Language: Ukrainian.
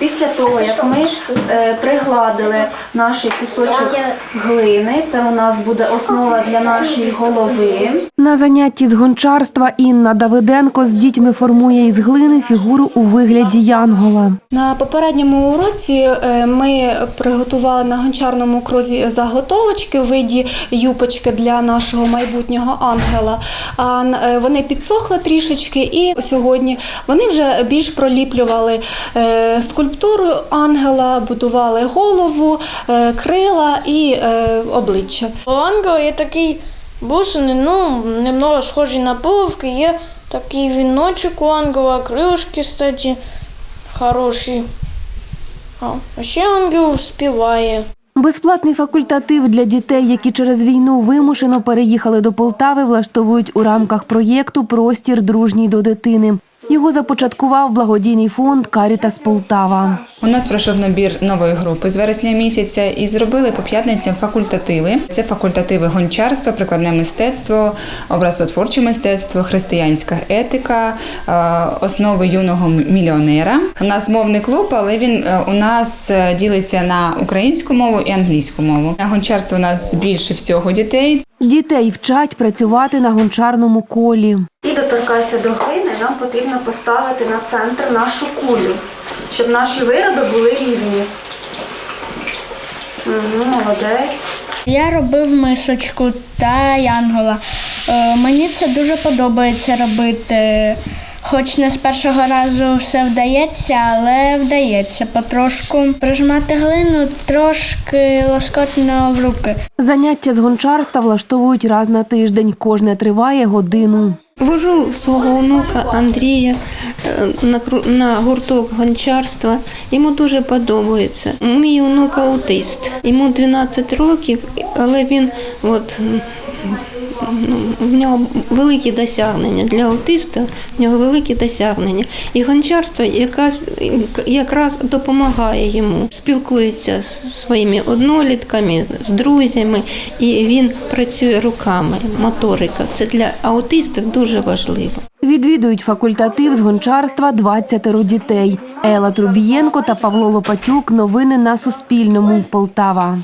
Після того, як ми е, пригладили наш кусочок глини, це у нас буде основа для нашої голови. На занятті з гончарства Інна Давиденко з дітьми формує із глини фігуру у вигляді янгола. На попередньому уроці е, ми приготували на гончарному крузі заготовочки в виді юпочки для нашого майбутнього ангела. А е, вони підсохли трішечки, і сьогодні вони вже більш проліплювали е, скульптуру ангела, будували голову, е, крила і е, обличчя. У ангела є такий бусини, ну, немного схожі на пиловки, є такий віночок у ангела, крилишки, кстати, хороші. А, а ще ангел співає. Безплатний факультатив для дітей, які через війну вимушено переїхали до Полтави, влаштовують у рамках проєкту Простір дружній до дитини. Його започаткував благодійний фонд Карітас Полтава. У нас пройшов набір нової групи з вересня місяця і зробили по п'ятницям факультативи. Це факультативи гончарства, прикладне мистецтво, образотворче мистецтво, християнська етика, е, основи юного мільйонера. У нас мовний клуб, але він е, у нас е, ділиться на українську мову і англійську мову. На гончарство у нас більше всього дітей. Дітей вчать працювати на гончарному колі. І доторкайся до глини, нам потрібно поставити на центр нашу кулю, щоб наші вироби були рівні. Угу, молодець. Я робив мисочку та янгола. Е, Мені це дуже подобається робити. Хоч не з першого разу все вдається, але вдається потрошку. Прижимати глину трошки лоскотно в руки. Заняття з гончарства влаштовують раз на тиждень. Кожне триває годину. Вожу свого онука Андрія е, на, на гурток гончарства. Йому дуже подобається. Мій онук аутист. Йому 12 років, але він от. В нього великі досягнення для аутиста, в нього великі досягнення. І гончарство якраз, якраз допомагає йому. Спілкується з своїми однолітками, з друзями, і він працює руками. Моторика. Це для аутистів дуже важливо. Відвідують факультатив з гончарства 20 дітей. Ела Трубієнко та Павло Лопатюк. Новини на Суспільному. Полтава.